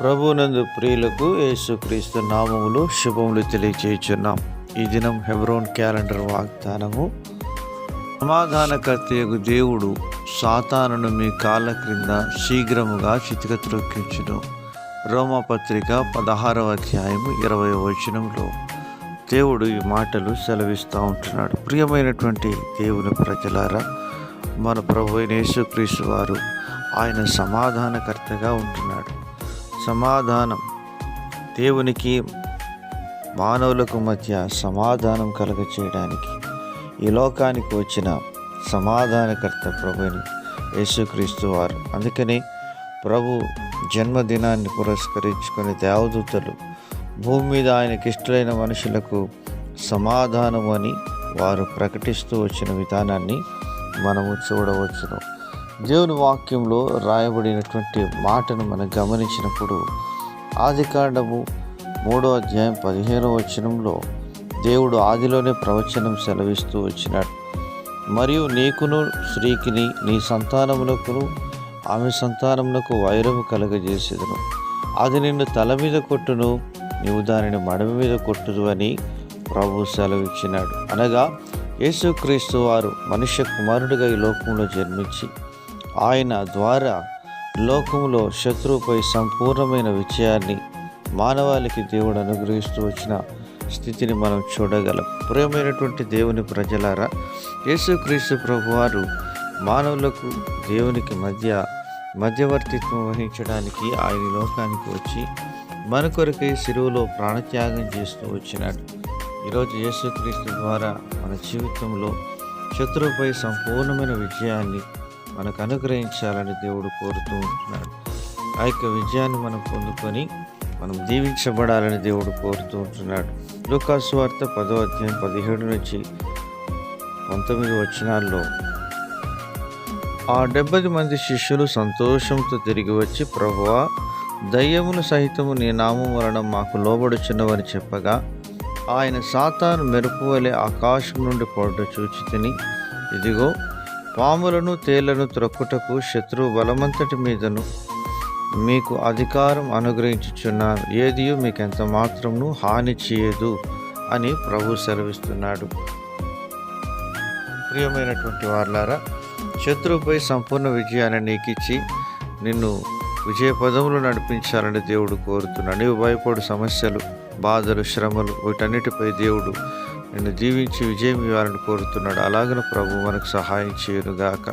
ప్రభునందు ప్రియులకు యేసుక్రీస్తు నామములు శుభములు తెలియచేయుచున్నాం. ఈ దినం హెబ్రోన్ క్యాలెండర్ వాగ్దానము సమాధానకర్తయగు దేవుడు సాతానును మీ కాళ్ళ క్రింద శీఘ్రముగా చితిక త్రొక్కించును. రోమపత్రిక పదహారవ అధ్యాయము ఇరవై వచనంలో దేవుడు ఈ మాటలు సెలవిస్తూ ఉంటున్నాడు. ప్రియమైనటువంటి దేవుని ప్రజలారా మన ప్రభు అయిన యేసుక్రీస్తు వారు ఆయన సమాధానకర్తగా ఉంటున్నాడు. సమాధానం. దేవునికి మానవులకు మధ్య సమాధానం కలుగ చేయడానికి ఈ లోకానికి వచ్చిన సమాధానకర్త ప్రభుని యేసుక్రీస్తు వారు. అందుకని ప్రభు జన్మదినాన్ని పురస్కరించుకొని దేవదూతలు భూమి మీద ఆయనకి ఇష్టమైన మనుషులకు సమాధానం అని వారు ప్రకటిస్తూ వచ్చిన విధానాన్ని మనము చూడవచ్చును. దేవుని వాక్యంలో రాయబడినటువంటి మాటను మనం గమనించినప్పుడు ఆదికాండము మూడో అధ్యాయం పదిహేనో వచనంలో దేవుడు ఆదిలోనే ప్రవచనం సెలవిస్తూ వచ్చినాడు. మరియు నీకును స్త్రీకిని నీ సంతానమునకును ఆమె సంతానమునకు వైరము కలగజేసేదను. అది నిన్ను తల మీద కొట్టును నీవు దానిని మడమ మీద కొట్టుదు అని ప్రభు సెలవిచ్చినాడు. అనగా యేసుక్రీస్తు వారు మనుష్య కుమారుడిగా ఈ లోకంలో జన్మించి ఆయన ద్వారా లోకంలో శత్రువుపై సంపూర్ణమైన విజయాన్ని మానవాళికి దేవుడు అనుగ్రహిస్తూ వచ్చిన స్థితిని మనం చూడగలం. ప్రియమైనటువంటి దేవుని ప్రజలారా యేసుక్రీస్తు ప్రభువారు మానవులకు దేవునికి మధ్య మధ్యవర్తిత్వం వహించడానికి ఆయన లోకానికి వచ్చి మన కొరకై శిరువులో ప్రాణత్యాగం చేస్తూ వచ్చినాడు. ఈరోజు యేసుక్రీస్తు ద్వారా మన జీవితంలో శత్రువుపై సంపూర్ణమైన విజయాన్ని మనకు అనుగ్రహించాలని దేవుడు కోరుతూ ఉంటున్నాడు. ఆ యొక్క విజయాన్ని మనం పొందుకొని మనం దీవించబడాలని దేవుడు కోరుతూ ఉంటున్నాడు. లూకాసు వార్త పదో అధ్యాయం పదిహేడు నుంచి పంతొమ్మిది వచనాల్లో ఆ డెబ్బై మంది శిష్యులు సంతోషంతో తిరిగి వచ్చి ప్రభువా దయ్యములు సహితము నీ నామం వలన మాకు లోబడుచున్నవని చెప్పగా ఆయన సాతాను మెరుపు వలె ఆకాశం నుండి పొడట చూచి తిని ఇదిగో పాములను తేళ్ళను త్రొక్కుటకు శత్రువు బలమంతటి మీదను మీకు అధికారం అనుగ్రహించుచున్నాను. ఏదియో మీకు ఎంత మాత్రమును హాని చేయదు అని ప్రభు సెలవిస్తున్నాడు. ప్రియమైనటువంటి వార్లారా శత్రువుపై సంపూర్ణ విజయాన్ని నీకిచ్చి నిన్ను విజయ పదములు నడిపించాలని దేవుడు కోరుతున్నాడు. నీవు భయపడు సమస్యలు బాధలు శ్రమలు వీటన్నిటిపై దేవుడు నిన్ను దీవించి విజయం ఇవ్వాలని కోరుతున్నాడు. అలాగన ప్రభు మనకు సహాయం చేయనుగాక.